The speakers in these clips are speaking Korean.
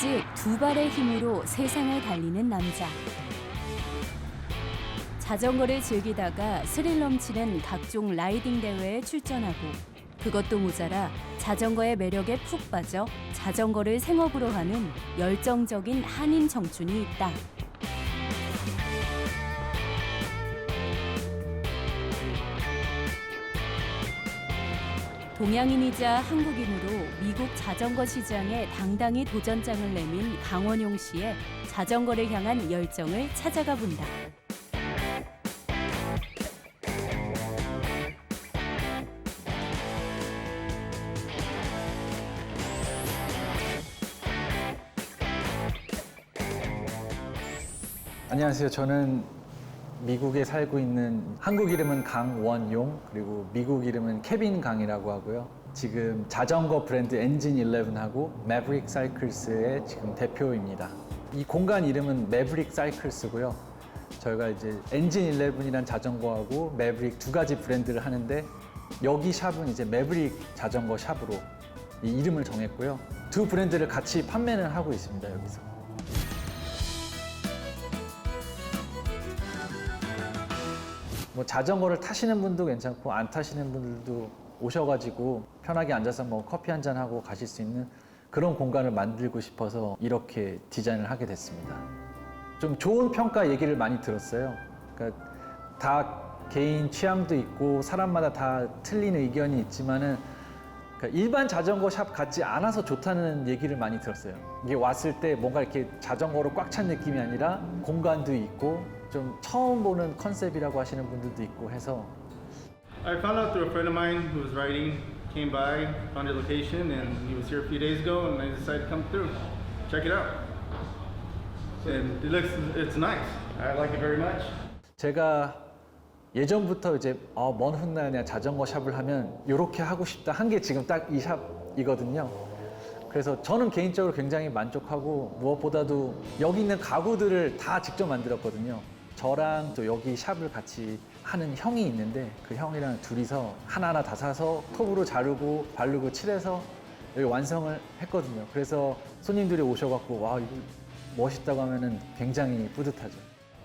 오직 두 발의 힘으로 세상을 달리는 남자. 자전거를 즐기다가 스릴 넘치는 각종 라이딩 대회에 출전하고 그것도 모자라 자전거의 매력에 푹 빠져 자전거를 생업으로 하는 열정적인 한인 청춘이 있다. 동양인이자 한국인으로 미국 자전거 시장에 당당히 도전장을 내민 강원용 씨의 자전거를 향한 열정을 찾아가 본다. 안녕하세요. 저는 미국에 살고 있는 한국 이름은 강원용 그리고 미국 이름은 케빈 강이라고 하고요. 지금 자전거 브랜드 엔진 11하고 매브릭 사이클스의 지금 대표입니다. 이 공간 이름은 매브릭 사이클스고요. 저희가 이제 엔진 11이란 자전거하고 매브릭 두 가지 브랜드를 하는데 여기 샵은 이제 매브릭 자전거 샵으로 이 이름을 정했고요. 두 브랜드를 같이 판매는 하고 있습니다. 여기서. 뭐 자전거를 타시는 분도 괜찮고 안 타시는 분들도 오셔가지고 편하게 앉아서 뭐 커피 한 잔 하고 가실 수 있는 그런 공간을 만들고 싶어서 이렇게 디자인을 하게 됐습니다. 좀 좋은 평가 얘기를 많이 들었어요. 그러니까 다 개인 취향도 있고 사람마다 다 틀린 의견이 있지만은 그러니까 일반 자전거 샵 같지 않아서 좋다는 얘기를 많이 들었어요. 이게 왔을 때 뭔가 이렇게 자전거로 꽉 찬 느낌이 아니라 공간도 있고 좀 처음 보는 컨셉이라고 하시는 분들도 있고 해서 I found out through a friend of mine who was riding, came by, found your location, and he was here a few days ago, and I decided to come through, check it out. And it looks, it's nice. I like it very much. 제가 예전부터 이제 어, 먼 훗날 그냥 자전거 샵을 하면 이렇게 하고 싶다 한 게 지금 딱 이 샵이거든요. 그래서 저는 개인적으로 굉장히 만족하고 무엇보다도 여기 있는 가구들을 다 직접 만들었거든요. 저랑 또 여기 샵을 같이 하는 형이 있는데 그 형이랑 둘이서 하나하나 다 사서 톱으로 자르고 바르고 칠해서 여기 완성을 했거든요. 그래서 손님들이 오셔갖고 와 이거 멋있다고 하면은 굉장히 뿌듯하죠.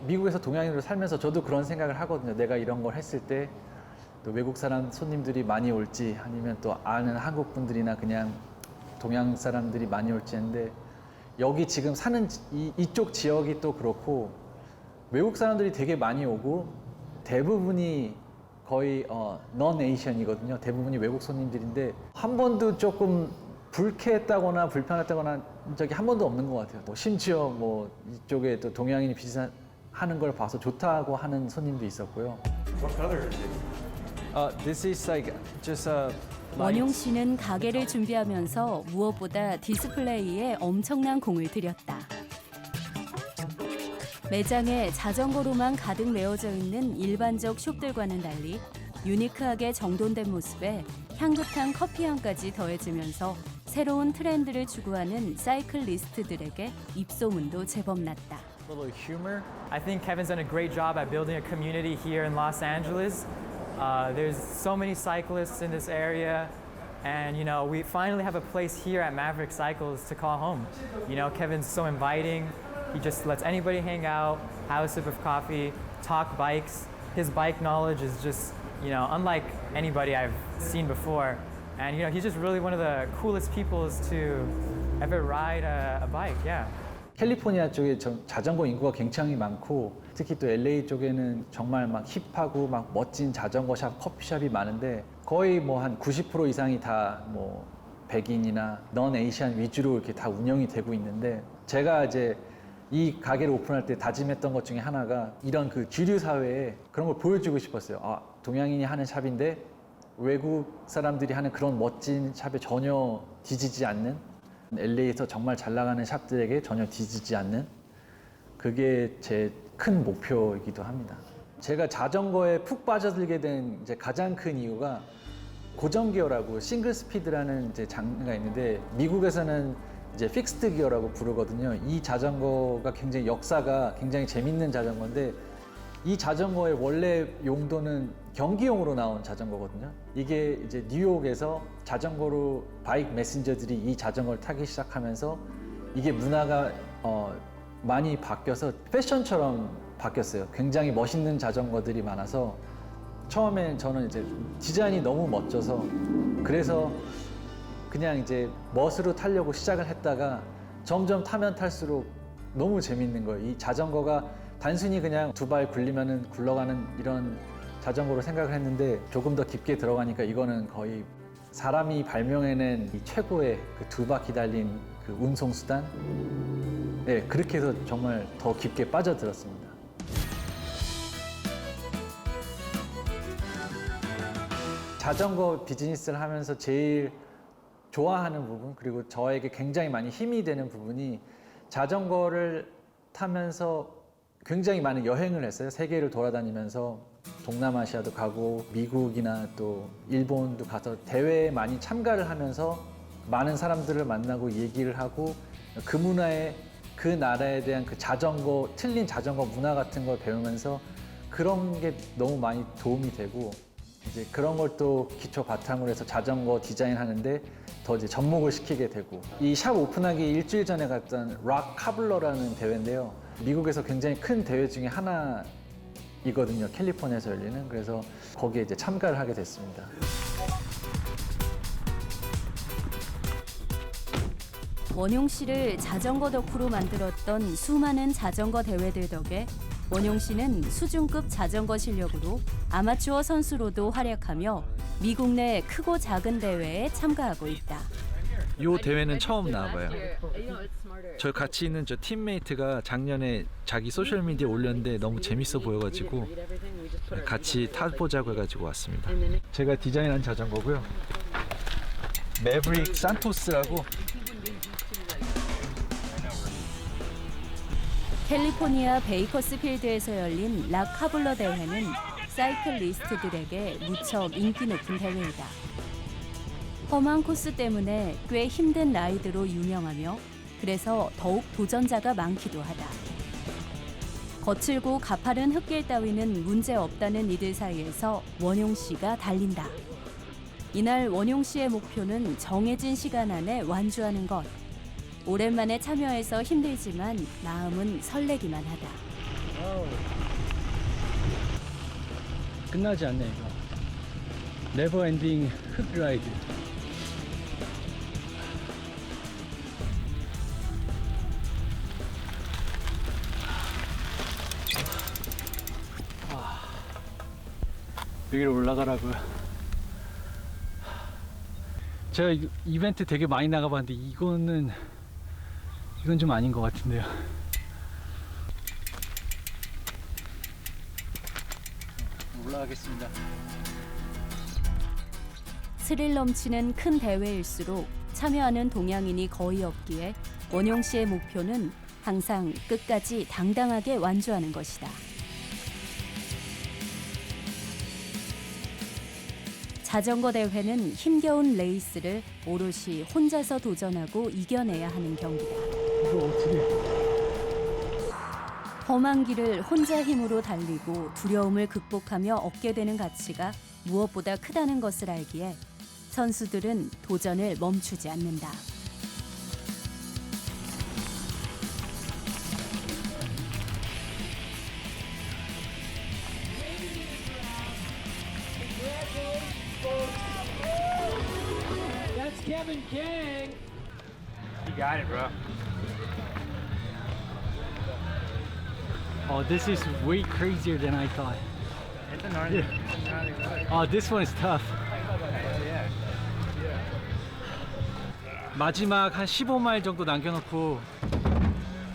미국에서 동양인으로 살면서 저도 그런 생각을 하거든요. 내가 이런 걸 했을 때 또 외국 사람 손님들이 많이 올지 아니면 또 아는 한국 분들이나 그냥 동양 사람들이 많이 올지 했는데 여기 지금 사는 지- 이, 이쪽 지역이 또 그렇고 외국 사람들이 되게 많이 오고 대부분이 거의 어, 넌 에이션이거든요. 대부분이 외국 손님들인데 한 번도 조금 불쾌했다거나 불편했다거나 한 적이 한 번도 없는 것 같아요. 또 심지어 뭐 이쪽에 또 동양인이 비슷한 하는 걸 봐서 좋다고 하는 손님도 있었고요. Uh, this is like just a 원용 씨는 가게를 준비하면서 무엇보다 디스플레이에 엄청난 공을 들였다. 매장에 자전거로만 가득 메워져 있는 일반적 숍들과는 달리 유니크하게 정돈된 모습에 향긋한 커피향까지 더해지면서 새로운 트렌드를 추구하는 사이클리스트들에게 입소문도 제법 났다. little humor. I think Kevin's done a great job at building a community here in Los Angeles. Uh, there's so many cyclists in this area, and you know we finally have a place here at Maverick Cycles to call home. You know Kevin's so inviting. He just lets anybody hang out, have a sip of coffee, talk bikes. His bike knowledge is just you know unlike anybody I've seen before, and you know he's just really one of the coolest people to ever ride a, a bike. Yeah. 캘리포니아 쪽에 저- 자전거 인구가 굉장히 많고 특히 또 LA 쪽에는 정말 막 힙하고 막 멋진 자전거 샵, 커피숍이 많은데 거의 뭐 한 90% 이상이 다 뭐 백인이나 넌 에이시안 위주로 이렇게 다 운영이 되고 있는데 제가 이제 이 가게를 오픈할 때 다짐했던 것 중에 하나가 이런 그 주류 사회에 그런 걸 보여주고 싶었어요. 아, 동양인이 하는 샵인데 외국 사람들이 하는 그런 멋진 샵에 전혀 뒤지지 않는 LA에서 정말 잘 나가는 샵들에게 전혀 뒤지지 않는 그게 제 큰 목표이기도 합니다. 제가 자전거에 푹 빠져들게 된 이제 가장 큰 이유가 고정 기어라고 싱글 스피드라는 이제 장르가 있는데 미국에서는 이제 픽스드 기어라고 부르거든요. 이 자전거가 굉장히 역사가 굉장히 재밌는 자전거인데 이 자전거의 원래 용도는 경기용으로 나온 자전거거든요. 이게 이제 뉴욕에서 자전거로 바이크 메신저들이 이 자전거를 타기 시작하면서 이게 문화가 어, 많이 바뀌어서 패션처럼 바뀌었어요. 굉장히 멋있는 자전거들이 많아서 처음엔 저는 이제 디자인이 너무 멋져서 그래서 그냥 이제 멋으로 타려고 시작을 했다가 점점 타면 탈수록 너무 재밌는 거예요. 이 자전거가 단순히 그냥 두 발 굴리면은 굴러가는 이런 자전거로 생각을 했는데 조금 더 깊게 들어가니까 이거는 거의 사람이 발명해낸 이 최고의 그 두 바퀴 달린 그 운송 수단. 네, 그렇게 해서 정말 더 깊게 빠져들었습니다. 자전거 비즈니스를 하면서 제일 좋아하는 부분 그리고 저에게 굉장히 많이 힘이 되는 부분이 자전거를 타면서 굉장히 많은 여행을 했어요. 세계를 돌아다니면서 동남아시아도 가고 미국이나 또 일본도 가서 대회에 많이 참가를 하면서 많은 사람들을 만나고 얘기를 하고 그 문화에 그 나라에 대한 그 자전거 틀린 자전거 문화 같은 걸 배우면서 그런 게 너무 많이 도움이 되고 이제 그런 걸 또 기초 바탕으로 해서 자전거 디자인 하는데 더 이제 접목을 시키게 되고 이 샵 오픈하기 일주일 전에 갔던 락 카블러라는 대회인데요. 미국에서 굉장히 큰 대회 중에 하나이거든요. 캘리포니아에서 열리는. 그래서 거기에 이제 참가를 하게 됐습니다. 원용 씨를 자전거 덕후로 만들었던 수많은 자전거 대회들 덕에 원용 씨는 수준급 자전거 실력으로 아마추어 선수로도 활약하며 미국 내 크고 작은 대회에 참가하고 있다. 이 대회는 처음 나와봐요. 저 같이 있는 저 팀메이트가 작년에 자기 소셜 미디어 올렸는데 너무 재밌어 보여가지고 같이 타보자고 해가지고 왔습니다. 제가 디자인한 자전거고요. 매브릭 산토스라고 캘리포니아 베이커스 필드에서 열린 락 카블러 대회는 사이클리스트들에게 무척 인기 높은 대회이다. 험한 코스 때문에 꽤 힘든 라이드로 유명하며 그래서 더욱 도전자가 많기도 하다. 거칠고 가파른 흙길 따위는 문제 없다는 이들 사이에서 원용 씨가 달린다. 이날 원용 씨의 목표는 정해진 시간 안에 완주하는 것. 오랜만에 참여해서 힘들지만 마음은 설레기만 하다. 끝나지 않네 이거. 네버 엔딩 흙 라이드 여기로 올라가라고요? 제가 이- 이벤트 되게 많이 나가봤는데 이거는 이건 좀 아닌 것 같은데요 올라가겠습니다 스릴 넘치는 큰 대회일수록 참여하는 동양인이 거의 없기에 원용 씨의 목표는 항상 끝까지 당당하게 완주하는 것이다. 자전거 대회는 힘겨운 레이스를 오롯이 혼자서 도전하고 이겨내야 하는 경기다. 이거 어떻게 험한 길을 혼자 힘으로 달리고 두려움을 극복하며 얻게 되는 가치가 무엇보다 크다는 것을 알기에 선수들은 도전을 멈추지 않는다. Kevin King. You got it, bro. Oh, this is way crazier than I thought. It's a gnarly, it's a gnarly ride. Oh, this one is tough. Yeah. 마지막 한 15마일 정도 남겨놓고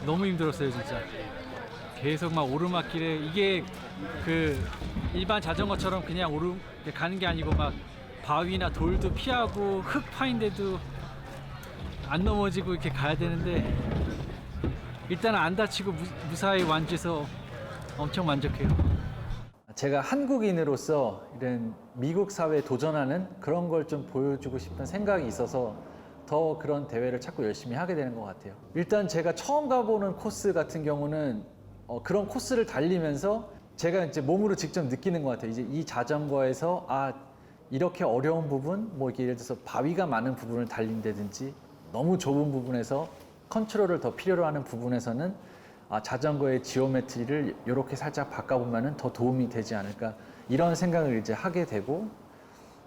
너무 힘들었어요, 진짜. 계속 막 오르막길에 이게 그 일반 자전거처럼 그냥 오르 가는 게 아니고 막 바위나 돌도 피하고 흙 파인데도 안 넘어지고 이렇게 가야 되는데 일단 안 다치고 무, 무사히 완주해서 엄청 만족해요. 제가 한국인으로서 이런 미국 사회에 도전하는 그런 걸 좀 보여주고 싶은 생각이 있어서 더 그런 대회를 자꾸 열심히 하게 되는 것 같아요. 일단 제가 처음 가보는 코스 같은 경우는 어, 그런 코스를 달리면서 제가 이제 몸으로 직접 느끼는 것 같아요. 이제 이 자전거에서 아 이렇게 어려운 부분, 뭐 예를 들어서 바위가 많은 부분을 달린다든지 너무 좁은 부분에서 컨트롤을 더 필요로 하는 부분에서는 아, 자전거의 지오메트리를 이렇게 살짝 바꿔보면 더 도움이 되지 않을까 이런 생각을 이제 하게 되고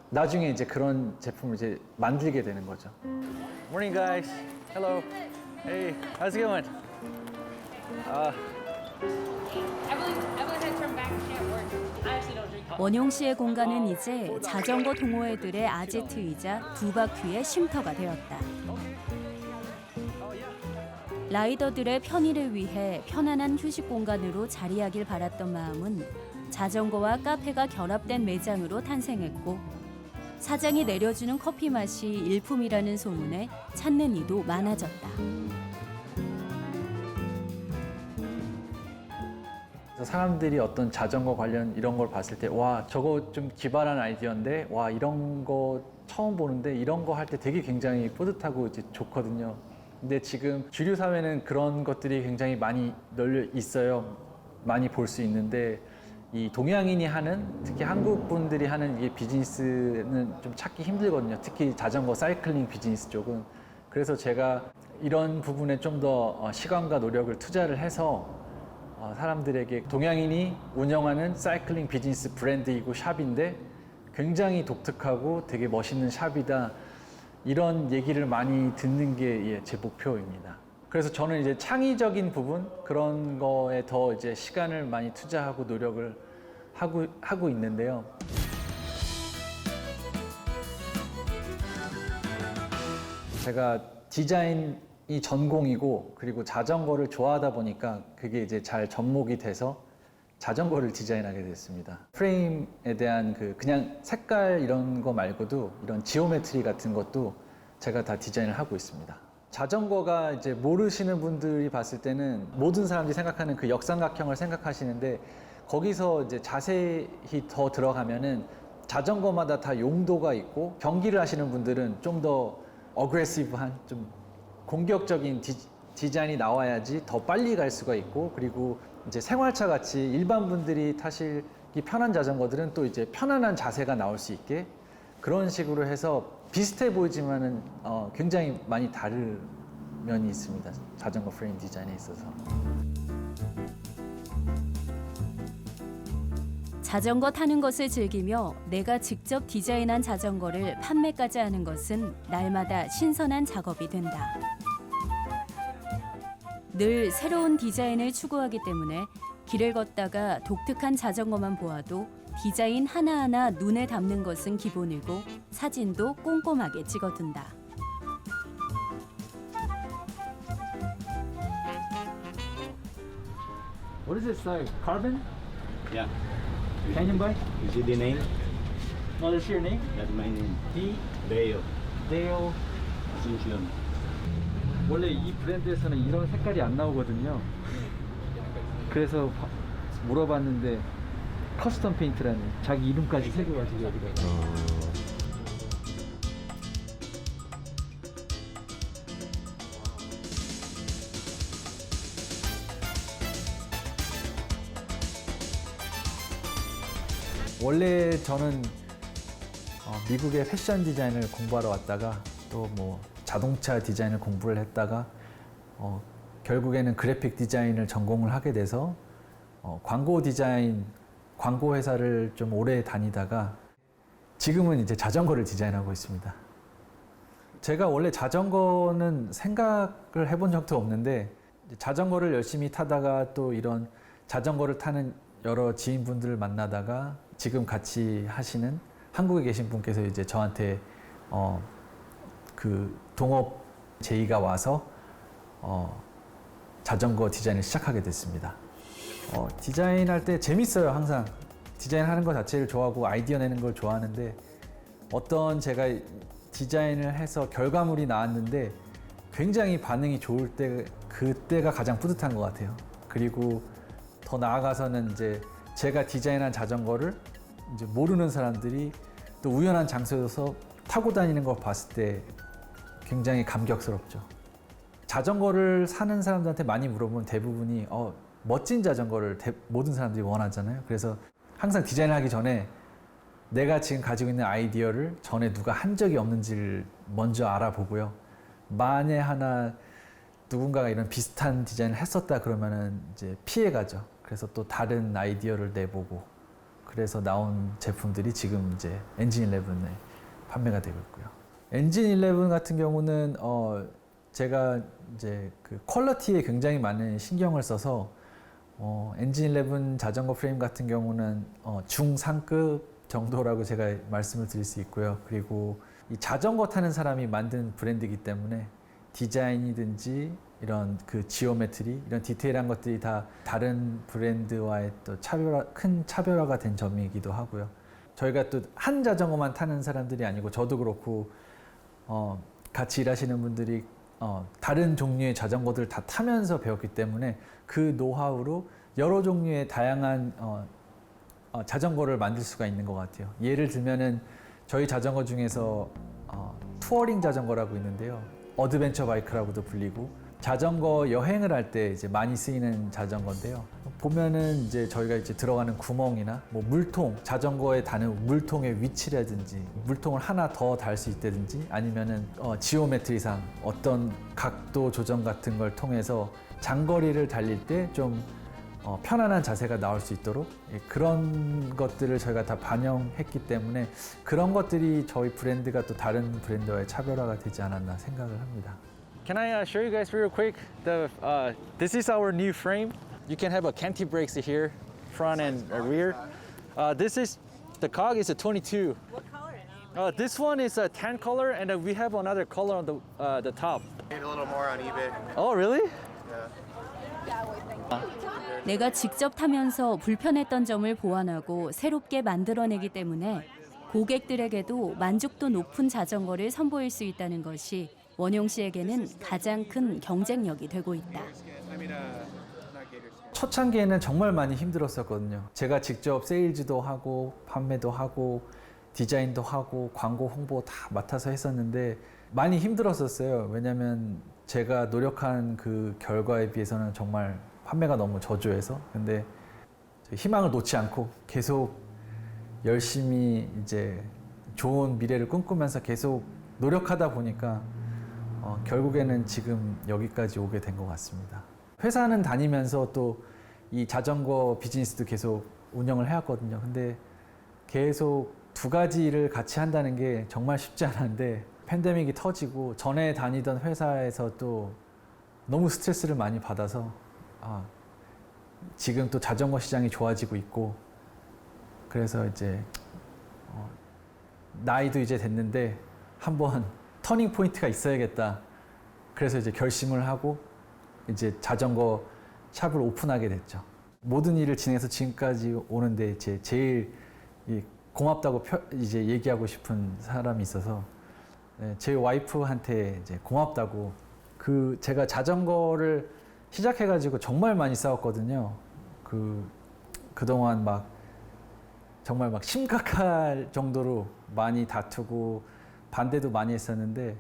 나중에 이제 그런 제품을 이제 만들게 되는 거죠. Morning, guys. Hello. Hey, how's it going? Uh, 원용 씨의 공간은 이제 자전거 동호회들의 아지트이자 두 바퀴의 쉼터가 되었다. 라이더들의 편의를 위해 편안한 휴식 공간으로 자리하길 바랐던 마음은 자전거와 카페가 결합된 매장으로 탄생했고 사장이 내려주는 커피 맛이 일품이라는 소문에 찾는 이도 많아졌다. 사람들이 어떤 자전거 관련 이런 걸 봤을 때 와 저거 좀 기발한 아이디어인데 와 이런 거 처음 보는데 이런 거 할 때 되게 굉장히 뿌듯하고 이제 좋거든요. 근데 지금 주류 사회는 그런 것들이 굉장히 많이 널려 있어요. 많이 볼 수 있는데 이 동양인이 하는 특히 한국 분들이 하는 이 비즈니스는 좀 찾기 힘들거든요. 특히 자전거 사이클링 비즈니스 쪽은 그래서 제가 이런 부분에 좀 더 시간과 노력을 투자를 해서 어, 사람들에게 동양인이 운영하는 사이클링 비즈니스 브랜드이고 샵인데 굉장히 독특하고 되게 멋있는 샵이다. 이런 얘기를 많이 듣는 게 제 목표입니다. 그래서 저는 이제 창의적인 부분 그런 거에 더 이제 시간을 많이 투자하고 노력을 하고 하고 있는데요. 제가 디자인 이 전공이고 그리고 자전거를 좋아하다 보니까 그게 이제 잘 접목이 돼서 자전거를 디자인하게 됐습니다. 프레임에 대한 그 그냥 색깔 이런 거 말고도 이런 지오메트리 같은 것도 제가 다 디자인을 하고 있습니다. 자전거가 이제 모르시는 분들이 봤을 때는 모든 사람들이 생각하는 그 역삼각형을 생각하시는데 거기서 이제 자세히 더 들어가면은 자전거마다 다 용도가 있고 경기를 하시는 분들은 좀 더 어그레시브한 좀 공격적인 디, 디자인이 나와야지 더 빨리 갈 수가 있고 그리고 이제 생활차 같이 일반 분들이 타시기 편한 자전거들은 또 이제 편안한 자세가 나올 수 있게 그런 식으로 해서 비슷해 보이지만은 어, 굉장히 많이 다른 면이 있습니다. 자전거 프레임 디자인에 있어서. 자전거 타는 것을 즐기며 내가 직접 디자인한 자전거를 판매까지 하는 것은 날마다 신선한 작업이 된다. 늘 새로운 디자인을 추구하기 때문에 길을 걷다가 독특한 자전거만 보아도 디자인 하나하나 눈에 담는 것은 기본이고 사진도 꼼꼼하게 찍어둔다. What is this like? Carbon? Yeah. Canyon bike? You see the name? What is your name? That's my name. D. Dale Dale. Asuncion. 원래 이 브랜드에서는 이런 색깔이 안 나오거든요. 그래서 바- 물어봤는데 커스텀 페인트라는 자기 이름까지 새겨가지고 여기다가. 원래 저는 어, 미국의 패션 디자인을 공부하러 왔다가 또 뭐 자동차 디자인을 공부를 했다가 어, 결국에는 그래픽 디자인을 전공을 하게 돼서 어, 광고 디자인 광고 회사를 좀 오래 다니다가 지금은 이제 자전거를 디자인하고 있습니다. 제가 원래 자전거는 생각을 해본 적도 없는데 자전거를 열심히 타다가 또 이런 자전거를 타는 여러 지인분들을 만나다가 지금 같이 하시는 한국에 계신 분께서 이제 저한테 어, 그 동업 제의가 와서 어, 자전거 디자인을 시작하게 됐습니다. 어, 디자인할 때 재밌어요, 항상. 디자인하는 것 자체를 좋아하고 아이디어 내는 걸 좋아하는데 어떤 제가 디자인을 해서 결과물이 나왔는데 굉장히 반응이 좋을 때 그때가 가장 뿌듯한 것 같아요. 그리고 더 나아가서는 이제 제가 디자인한 자전거를 이제 모르는 사람들이 또 우연한 장소에서 타고 다니는 걸 봤을 때 굉장히 감격스럽죠. 자전거를 사는 사람들한테 많이 물어보면 대부분이 어, 멋진 자전거를 대- 모든 사람들이 원하잖아요. 그래서 항상 디자인을 하기 전에 내가 지금 가지고 있는 아이디어를 전에 누가 한 적이 없는지를 먼저 알아보고요. 만에 하나 누군가가 이런 비슷한 디자인을 했었다 그러면은 이제 피해가죠. 그래서 또 다른 아이디어를 내보고 그래서 나온 제품들이 지금 이제 엔진 11에 판매가 되고 있고요. 엔진 11 같은 경우는 어 제가 이제 그 퀄리티에 굉장히 많은 신경을 써서 어 엔진 11 자전거 프레임 같은 경우는 어 중상급 정도라고 제가 말씀을 드릴 수 있고요. 그리고 이 자전거 타는 사람이 만든 브랜드이기 때문에 디자인이든지 이런 그 지오메트리 이런 디테일한 것들이 다 다른 브랜드와의 또 차별화 큰 차별화가 된 점이기도 하고요. 저희가 또 한 자전거만 타는 사람들이 아니고 저도 그렇고 어, 같이 일하시는 분들이 어, 다른 종류의 자전거들 다 타면서 배웠기 때문에 그 노하우로 여러 종류의 다양한 어, 어, 자전거를 만들 수가 있는 것 같아요. 예를 들면은 저희 자전거 중에서 어, 투어링 자전거라고 있는데요. 어드벤처 바이크라고도 불리고 자전거 여행을 할 때 이제 많이 쓰이는 자전거인데요. 보면은 이제 저희가 이제 들어가는 구멍이나 뭐 물통, 자전거에 다는 물통의 위치라든지 물통을 하나 더 달 수 있다든지 아니면은 어, 지오메트리상 어떤 각도 조정 같은 걸 통해서 장거리를 달릴 때좀 어, 편안한 자세가 나올 수 있도록 예, 그런 것들을 저희가 다 반영했기 때문에 그런 것들이 저희 브랜드가 또 다른 브랜드와의 차별화가 되지 않았나 생각을 합니다. Can I uh, show you guys real quick? The uh, this is our new frame. You can have a canty brakes here, front and uh, rear. Uh, this is the cog is a 22. What color? Uh, this one is a tan color, and uh, we have another color on the uh, the top. Paid a little more on eBay. Oh, really? 내가 직접 타면서 불편했던 점을 보완하고 새롭게 만들어내기 때문에 고객들에게도 만족도 높은 자전거를 선보일 수 있다는 것이 원용 씨에게는 가장 큰 경쟁력이 되고 있다. 초창기에는 정말 많이 힘들었었거든요. 제가 직접 세일즈도 하고 판매도 하고 디자인도 하고 광고 홍보 다 맡아서 했었는데 많이 힘들었었어요. 왜냐하면 제가 노력한 그 결과에 비해서는 정말 판매가 너무 저조해서 근데 희망을 놓지 않고 계속 열심히 이제 좋은 미래를 꿈꾸면서 계속 노력하다 보니까 어, 결국에는 지금 여기까지 오게 된 것 같습니다. 회사는 다니면서 또 이 자전거 비즈니스도 계속 운영을 해왔거든요. 근데 계속 두 가지 일을 같이 한다는 게 정말 쉽지 않은데 팬데믹이 터지고 전에 다니던 회사에서 또 너무 스트레스를 많이 받아서 아, 지금 또 자전거 시장이 좋아지고 있고 그래서 이제 어, 나이도 이제 됐는데 한번 터닝 포인트가 있어야겠다. 그래서 이제 결심을 하고 이제 자전거 샵을 오픈하게 됐죠. 모든 일을 진행해서 지금까지 오는데 제 제일 이 고맙다고 표- 이제 얘기하고 싶은 사람이 있어서 네, 제 와이프한테 이제 고맙다고 그 제가 자전거를 시작해가지고 정말 많이 싸웠거든요. 그 그동안 막 정말 막 심각할 정도로 많이 다투고 반대도 많이 했었는데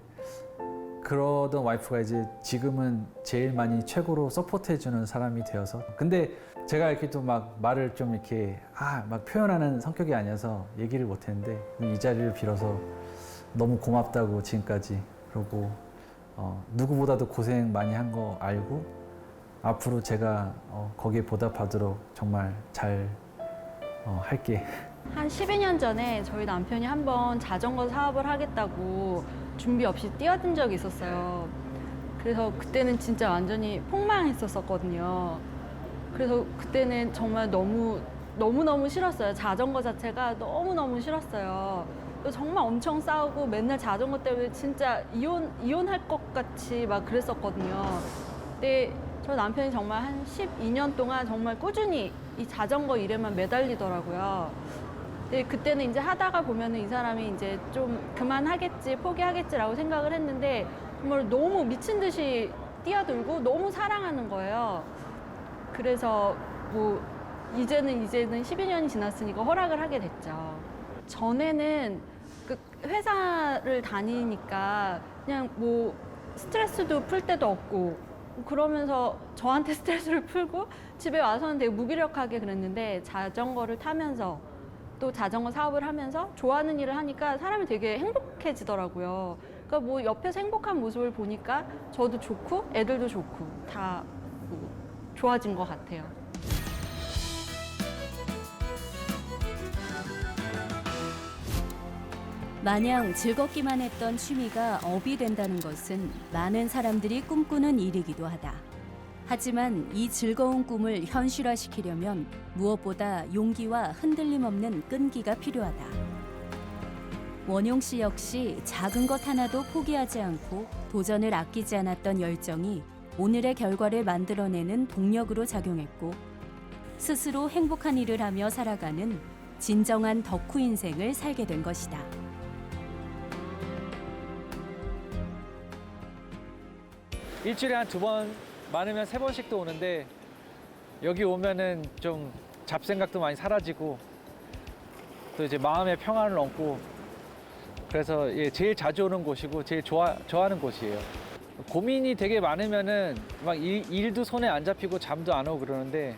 그러던 와이프가 이제 지금은 제일 많이 최고로 서포트해주는 사람이 되어서 근데 제가 이렇게 또 막 말을 좀 이렇게 아 막 표현하는 성격이 아니어서 얘기를 못했는데 이 자리를 빌어서 너무 고맙다고 지금까지 그러고 어, 누구보다도 고생 많이 한 거 알고 앞으로 제가 어, 거기에 보답하도록 정말 잘 어, 할게. 한 12년 전에 저희 남편이 한번 자전거 사업을 하겠다고 준비 없이 뛰어든 적이 있었어요. 그래서 그때는 진짜 완전히 폭망했었거든요. 그래서 그때는 정말 너무 너무너무 싫었어요. 자전거 자체가 너무너무 싫었어요. 정말 엄청 싸우고 맨날 자전거 때문에 진짜 이혼, 이혼할 것 같이 막 그랬었거든요. 근데 저 남편이 정말 한 12년 동안 정말 꾸준히 이 자전거 일에만 매달리더라고요. 근데 그때는 이제 하다가 보면은 이 사람이 이제 좀 그만하겠지, 포기하겠지라고 생각을 했는데 정말 너무 미친 듯이 뛰어들고 너무 사랑하는 거예요. 그래서 뭐 이제는 이제는 12년이 지났으니까 허락을 하게 됐죠. 전에는 그 회사를 다니니까 그냥 뭐 스트레스도 풀 때도 없고 그러면서 저한테 스트레스를 풀고 집에 와서는 되게 무기력하게 그랬는데 자전거를 타면서 또 자전거 사업을 하면서 좋아하는 일을 하니까 사람이 되게 행복해지더라고요. 그러니까 뭐 옆에서 행복한 모습을 보니까 저도 좋고 애들도 좋고 다 뭐 좋아진 것 같아요. 마냥 즐겁기만 했던 취미가 업이 된다는 것은 많은 사람들이 꿈꾸는 일이기도 하다. 하지만 이 즐거운 꿈을 현실화시키려면 무엇보다 용기와 흔들림 없는 끈기가 필요하다. 원용 씨 역시 작은 것 하나도 포기하지 않고 도전을 아끼지 않았던 열정이 오늘의 결과를 만들어내는 동력으로 작용했고 스스로 행복한 일을 하며 살아가는 진정한 덕후 인생을 살게 된 것이다. 일주일에 한 두 번 많으면 세 번씩도 오는데 여기 오면은 좀 잡생각도 많이 사라지고 또 이제 마음의 평안을 얻고 그래서 예, 제일 자주 오는 곳이고 제일 좋아, 좋아하는 곳이에요. 고민이 되게 많으면은 막 일, 일도 손에 안 잡히고 잠도 안 오고 그러는데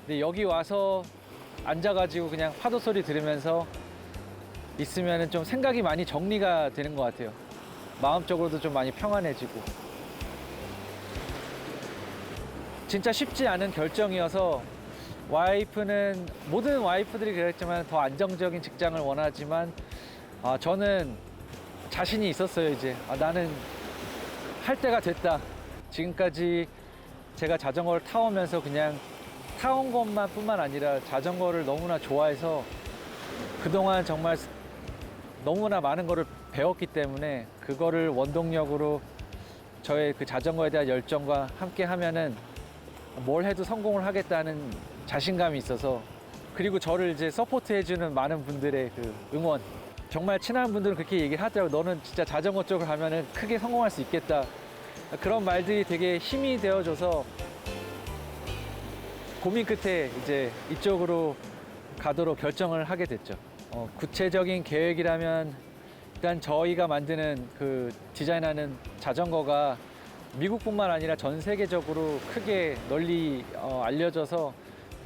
근데 여기 와서 앉아가지고 그냥 파도 소리 들으면서 있으면은 좀 생각이 많이 정리가 되는 것 같아요. 마음적으로도 좀 많이 평안해지고. 진짜 쉽지 않은 결정이어서 와이프는 모든 와이프들이 그랬지만 더 안정적인 직장을 원하지만 아, 저는 자신이 있었어요 이제. 아, 나는 할 때가 됐다. 지금까지 제가 자전거를 타오면서 그냥 타온 것만 뿐만 아니라 자전거를 너무나 좋아해서 그동안 정말 너무나 많은 거를 배웠기 때문에 그거를 원동력으로 저의 그 자전거에 대한 열정과 함께 하면은 뭘 해도 성공을 하겠다는 자신감이 있어서 그리고 저를 이제 서포트 해주는 많은 분들의 그 응원. 정말 친한 분들은 그렇게 얘기를 하더라고요 너는 진짜 자전거 쪽으로 가면은 크게 성공할 수 있겠다. 그런 말들이 되게 힘이 되어줘서 고민 끝에 이제 이쪽으로 가도록 결정을 하게 됐죠. 어, 구체적인 계획이라면 일단 저희가 만드는 그 디자인하는 자전거가 미국뿐만 아니라 전 세계적으로 크게 널리 어, 알려져서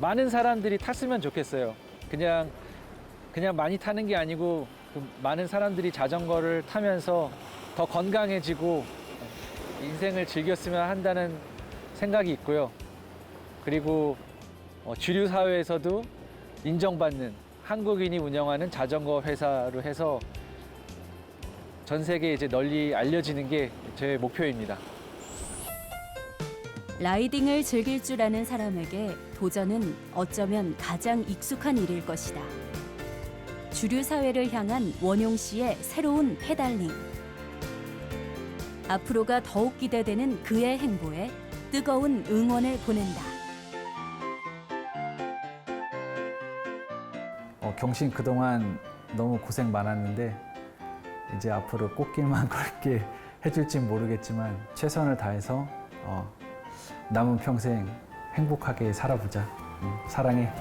많은 사람들이 탔으면 좋겠어요. 그냥 그냥 많이 타는 게 아니고 그 많은 사람들이 자전거를 타면서 더 건강해지고 인생을 즐겼으면 한다는 생각이 있고요. 그리고 어, 주류 사회에서도 인정받는 한국인이 운영하는 자전거 회사로 해서 전 세계에 이제 널리 알려지는 게 제 목표입니다. 라이딩을 즐길 줄 아는 사람에게 도전은 어쩌면 가장 익숙한 일일 것이다. 주류 사회를 향한 원용 씨의 새로운 페달링. 앞으로가 더욱 기대되는 그의 행보에 뜨거운 응원을 보낸다. 어, 경신 그동안 너무 고생 많았는데 이제 앞으로 꽃길만 걸게 해줄진 모르겠지만 최선을 다해서 어, 남은 평생 행복하게 살아보자. 음, 사랑해.